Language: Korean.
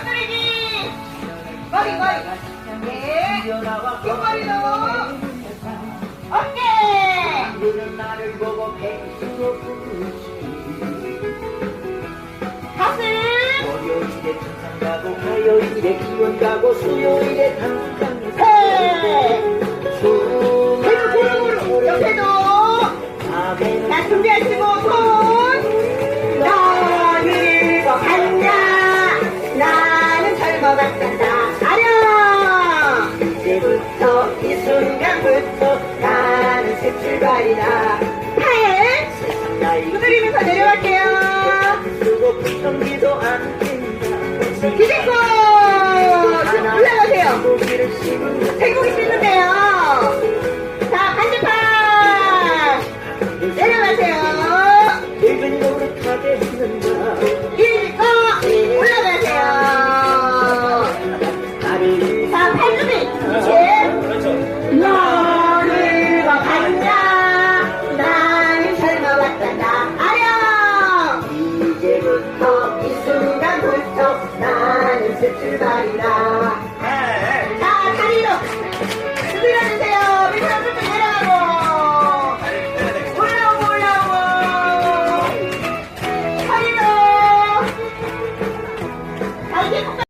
쓰레기! 머리, 머리. 예. 뒷머리 넣어. 가슴! 월요일에 등산가고 화요일에 기운 가고 수요일에 당장 고향부터 나는 새 출발이다 하얀 두드리면서 내려갈게요 그리고 풍성기도 안 낀다 기대고 올라가세요 출발이다. 자, 다리로 흔들어주세요. 밑으로 끝에 내려가고. 올라오고, 올라오고. 허리로. 다리 계속